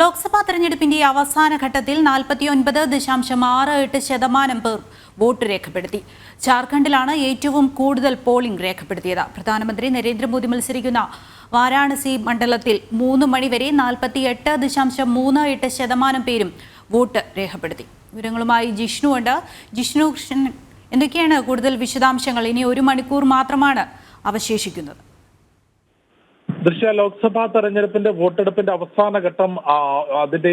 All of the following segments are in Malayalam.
ലോക്സഭാ തെരഞ്ഞെടുപ്പിന്റെ അവസാന ഘട്ടത്തിൽ നാൽപ്പത്തിയൊൻപത് ദശാംശം ആറ് എട്ട് ശതമാനം പേർ വോട്ട് രേഖപ്പെടുത്തി. ജാർഖണ്ഡിലാണ് ഏറ്റവും കൂടുതൽ പോളിംഗ് രേഖപ്പെടുത്തിയത്. പ്രധാനമന്ത്രി നരേന്ദ്രമോദി മത്സരിക്കുന്ന വാരാണസി മണ്ഡലത്തിൽ മൂന്ന് മണിവരെ നാൽപ്പത്തിയെട്ട് ദശാംശം മൂന്ന് എട്ട് ശതമാനം പേരും വോട്ട് രേഖപ്പെടുത്തി. വിവരങ്ങളുമായി ജിഷ്ണു ഉണ്ട്. ജിഷ്ണു കൃഷ്ണൻ എന്തൊക്കെയാണ് കൂടുതൽ വിശദാംശങ്ങൾ? ഇനി ഒരു മണിക്കൂർ മാത്രമാണ് അവശേഷിക്കുന്നത്. ദൃശ്യ ലോക്സഭാ തെരഞ്ഞെടുപ്പിന്റെ വോട്ടെടുപ്പിന്റെ അവസാന ഘട്ടം അതിന്റെ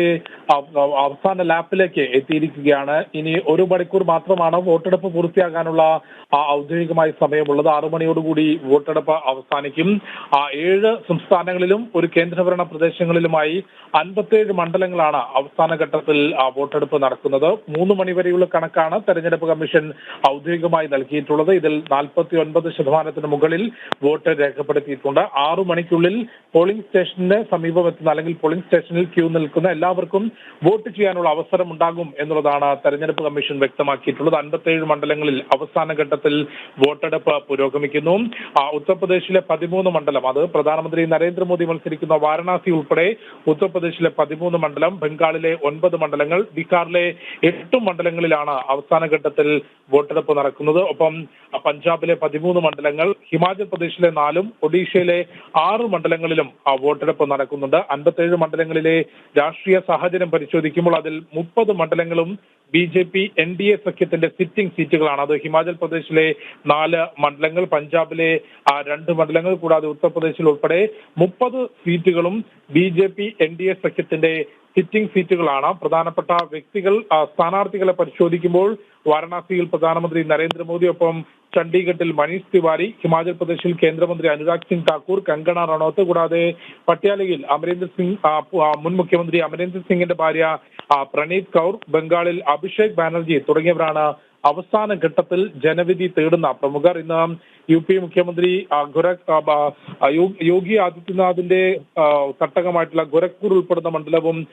അവസാന ലാപ്പിലേക്ക് എത്തിയിരിക്കുകയാണ്. ഇനി ഒരു മണിക്കൂർ മാത്രമാണ് വോട്ടെടുപ്പ് പൂർത്തിയാകാനുള്ള ഔദ്യോഗികമായ സമയമുള്ളത്. ആറു മണിയോടുകൂടി വോട്ടെടുപ്പ് അവസാനിക്കും. ഏഴ് സംസ്ഥാനങ്ങളിലും ഒരു കേന്ദ്രഭരണ പ്രദേശങ്ങളിലുമായി അൻപത്തേഴ് മണ്ഡലങ്ങളാണ് അവസാന ഘട്ടത്തിൽ വോട്ടെടുപ്പ് നടക്കുന്നത്. മൂന്ന് മണിവരെയുള്ള കണക്കാണ് തെരഞ്ഞെടുപ്പ് കമ്മീഷൻ ഔദ്യോഗികമായി നൽകിയിട്ടുള്ളത്. ഇതിൽ നാൽപ്പത്തി ഒൻപത് ശതമാനത്തിന് മുകളിൽ വോട്ട് രേഖപ്പെടുത്തിയിട്ടുണ്ട്. ആറു മണിക്കുള്ളിൽ പോളിംഗ് സ്റ്റേഷന് സമീപം എത്തുന്ന അല്ലെങ്കിൽ പോളിംഗ് സ്റ്റേഷനിൽ ക്യൂ നിൽക്കുന്ന എല്ലാവർക്കും വോട്ട് ചെയ്യാനുള്ള അവസരം ഉണ്ടാകും എന്നുള്ളതാണ് തെരഞ്ഞെടുപ്പ് കമ്മീഷൻ വ്യക്തമാക്കിയിട്ടുള്ളത്. അൻപത്തേഴ് മണ്ഡലങ്ങളിൽ അവസാന ഘട്ടത്തിൽ വോട്ടെടുപ്പ് പുരോഗമിക്കുന്നു. ഉത്തർപ്രദേശിലെ പതിമൂന്ന് മണ്ഡലം അത് പ്രധാനമന്ത്രി നരേന്ദ്രമോദി മത്സരിക്കുന്ന വാരണാസി ഉൾപ്പെടെ ഉത്തർപ്രദേശിലെ പതിമൂന്ന് മണ്ഡലം ബംഗാളിലെ ഒൻപത് മണ്ഡലങ്ങൾ ബീഹാറിലെ എട്ട് മണ്ഡലങ്ങളിലാണ് അവസാന ഘട്ടത്തിൽ വോട്ടെടുപ്പ് നടക്കുന്നത്. ഒപ്പം പഞ്ചാബിലെ പതിമൂന്ന് മണ്ഡലങ്ങൾ ഹിമാചൽ പ്രദേശിലെ നാലും ഒഡീഷയിലെ ആറ് മണ്ഡലങ്ങളിലും ആ, വോട്ടെടുപ്പ് നടക്കുന്നുണ്ട്. അൻപത്തേഴ് മണ്ഡലങ്ങളിലെ രാഷ്ട്രീയ സാഹചര്യം പരിശോധിക്കുമ്പോൾ അതിൽ മുപ്പത് മണ്ഡലങ്ങളും B J P N D A സഖ്യത്തിന്റെ സിറ്റിംഗ് സീറ്റുകളാണ്. അത് ഹിമാചൽ പ്രദേശിലെ നാല് മണ്ഡലങ്ങൾ പഞ്ചാബിലെ ആ, രണ്ട് മണ്ഡലങ്ങൾ കൂടാതെ ഉത്തർപ്രദേശിൽ ഉൾപ്പെടെ മുപ്പത് സീറ്റുകളും B J P N D A സഖ്യത്തിന്റെ സിറ്റിംഗ് സീറ്റുകളാണ്. പ്രധാനപ്പെട്ട വ്യക്തികൾ സ്ഥാനാർത്ഥികളെ പരിശോധിക്കുമ്പോൾ വാരണാസിയിൽ പ്രധാനമന്ത്രി നരേന്ദ്രമോദി ഒപ്പം ചണ്ഡീഗഡിൽ മനീഷ് തിവാരി ഹിമാചൽ പ്രദേശിൽ കേന്ദ്രമന്ത്രി അനുരാഗ് സിംഗ് താക്കൂർ കങ്കണ റണോത്ത് കൂടാതെ പട്യാലയിൽ അമരീന്ദർ സിംഗ് മുൻ മുഖ്യമന്ത്രി അമരീന്ദർ സിംഗിന്റെ ഭാര്യ പ്രണീത് കൗർ ബംഗാളിൽ അഭിഷേക് ബാനർജി തുടങ്ങിയവരാണ് അവസാന ഘട്ടത്തിൽ ജനവിധി തേടുന്ന പ്രമുഖർ ഇന്ന് യു പി മുഖ്യമന്ത്രി ആ, ഗുര- ആ, ബ- ആ, യോ- യോഗി ആദിത്യനാഥിന്റെ തട്ടകമായിട്ടുള്ള ഗോരഖ്പൂർ ഉൾപ്പെടുന്ന മണ്ഡലവും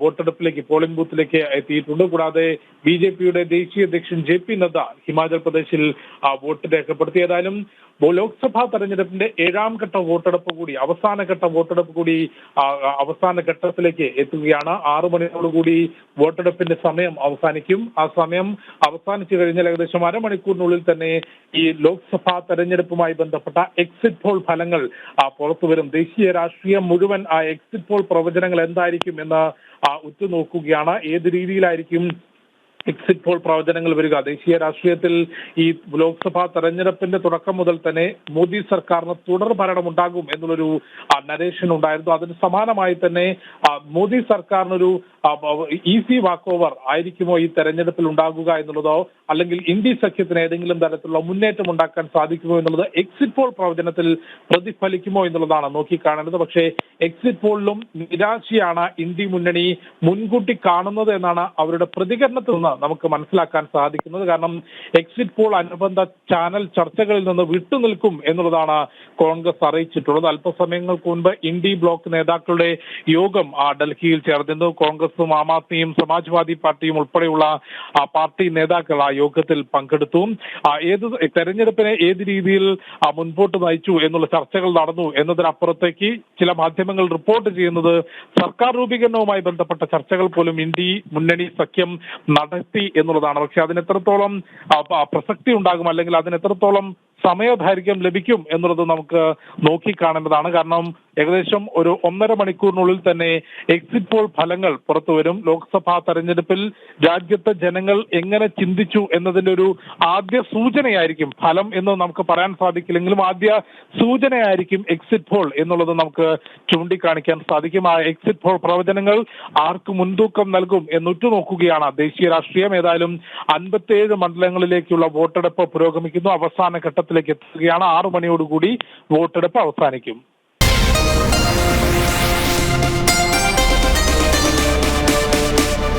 വോട്ടെടുപ്പിലേക്ക് പോളിംഗ് ബൂത്തിലേക്ക് എത്തിയിട്ടുണ്ട്. കൂടാതെ ബി ജെ പിയുടെ ദേശീയ അധ്യക്ഷൻ ജെ പി നദ്ദ ഹിമാചൽ പ്രദേശിൽ വോട്ട് രേഖപ്പെടുത്തി. ഏതായാലും ലോക്സഭാ തെരഞ്ഞെടുപ്പിന്റെ ഏഴാം ഘട്ട വോട്ടെടുപ്പ് കൂടി അവസാന ഘട്ട വോട്ടെടുപ്പ് കൂടി അവസാന ഘട്ടത്തിലേക്ക് എത്തുകയാണ്. ആറു മണിയോടുകൂടി വോട്ടെടുപ്പിന്റെ സമയം അവസാനിക്കും. ആ സമയം അവസാനിച്ചു കഴിഞ്ഞാൽ ഏകദേശം അരമണിക്കൂറിനുള്ളിൽ തന്നെ ഈ ലോക്സഭാ തെരഞ്ഞെടുപ്പുമായി ബന്ധപ്പെട്ട എക്സിറ്റ് പോൾ ഫലങ്ങൾ പുറത്തുവരും ദേശീയ രാഷ്ട്രീയം മുഴുവൻ ആ എക്സിറ്റ് പോൾ പ്രവചനങ്ങൾ എന്തായിരിക്കും എന്ന് ഉറ്റുനോക്കുകയാണ്. ഏത് രീതിയിലായിരിക്കും എക്സിറ്റ് പോൾ പ്രവചനങ്ങൾ വരിക. ദേശീയ രാഷ്ട്രീയത്തിൽ ഈ ലോക്സഭാ തെരഞ്ഞെടുപ്പിന്റെ തുടക്കം മുതൽ തന്നെ മോദി സർക്കാരിന് തുടർ ഭരണം ഉണ്ടാകും എന്നുള്ളൊരു നരേഷൻ ഉണ്ടായിരുന്നു. അതിന് സമാനമായി തന്നെ മോദി സർക്കാരിനൊരു ഈസി വാക്ക് ഓവർ ആയിരിക്കുമോ ഈ തെരഞ്ഞെടുപ്പിൽ ഉണ്ടാകുക എന്നുള്ളതോ അല്ലെങ്കിൽ ഇന്ത്യ സഖ്യത്തിന് ഏതെങ്കിലും തരത്തിലുള്ള മുന്നേറ്റം ഉണ്ടാക്കാൻ സാധിക്കുമോ എന്നുള്ളത് എക്സിറ്റ് പോൾ പ്രവചനത്തിൽ പ്രതിഫലിക്കുമോ എന്നുള്ളതാണ് നോക്കിക്കാണേണ്ടത് പക്ഷേ എക്സിറ്റ് പോളിലും നിരാശയാണ് ഇന്ത്യ മുന്നണി മുൻകൂട്ടി കാണുന്നത് എന്നാണ് അവരുടെ പ്രതികരണത്തിൽ നിന്ന് നമുക്ക് മനസ്സിലാക്കാൻ സാധിക്കുന്നത്. കാരണം എക്സിറ്റ് പോൾ അനുബന്ധ ചാനൽ ചർച്ചകളിൽ നിന്ന് വിട്ടുനിൽക്കും എന്നുള്ളതാണ് കോൺഗ്രസ് അറിയിച്ചിട്ടുള്ളത്. അല്പസമയങ്ങൾക്ക് മുൻപ് ഇൻഡി ബ്ലോക്ക് നേതാക്കളുടെ യോഗം ആ ഡൽഹിയിൽ ചേർന്നിരുന്നു. കോൺഗ്രസും ആം ആദ്മിയും സമാജ്വാദി പാർട്ടിയും ഉൾപ്പെടെയുള്ള ആ പാർട്ടി നേതാക്കൾ ആ യോഗത്തിൽ പങ്കെടുത്തു. ഏത് തെരഞ്ഞെടുപ്പിനെ ഏത് രീതിയിൽ മുൻപോട്ട് നയിച്ചു എന്നുള്ള ചർച്ചകൾ നടന്നു എന്നതിനപ്പുറത്തേക്ക് ചില മാധ്യമങ്ങൾ റിപ്പോർട്ട് ചെയ്യുന്നത് സർക്കാർ രൂപീകരണവുമായി ബന്ധപ്പെട്ട ചർച്ചകൾ പോലും ഇന്ത്യ മുന്നണി സഖ്യം നടത്തി എന്നുള്ളതാണ്. പക്ഷെ അതിന് എത്രത്തോളം പ്രസക്തി ഉണ്ടാകും അല്ലെങ്കിൽ അതിന് എത്രത്തോളം സമയദൈർഘ്യം ലഭിക്കും എന്നുള്ളത് നമുക്ക് നോക്കിക്കാണേണ്ടതാണ് കാരണം ഏകദേശം ഒരു ഒന്നര മണിക്കൂറിനുള്ളിൽ തന്നെ എക്സിറ്റ് പോൾ ഫലങ്ങൾ പുറത്തു വരും. ലോക്സഭാ തെരഞ്ഞെടുപ്പിൽ രാജ്യത്തെ ജനങ്ങൾ എങ്ങനെ ചിന്തിച്ചു എന്നതിന്റെ ഒരു ആദ്യ സൂചനയായിരിക്കും ഫലം എന്ന് നമുക്ക് പറയാൻ സാധിക്കില്ലെങ്കിലും ആദ്യ സൂചനയായിരിക്കും എക്സിറ്റ് പോൾ എന്നുള്ളത് നമുക്ക് ചൂണ്ടിക്കാണിക്കാൻ സാധിക്കും. ആ എക്സിറ്റ് പോൾ പ്രവചനങ്ങൾ ആർക്ക് മുൻതൂക്കം നൽകും എന്നുറ്റുനോക്കുകയാണ് ദേശീയ രാഷ്ട്രീയം ഏതായാലും അൻപത്തിയേഴ് മണ്ഡലങ്ങളിലേക്കുള്ള വോട്ടെടുപ്പ് പുരോഗമിക്കുന്നു. അവസാന ഘട്ടത്തിലേക്ക് എത്തുകയാണ്. ആറു മണിയോടുകൂടി വോട്ടെടുപ്പ് അവസാനിക്കും.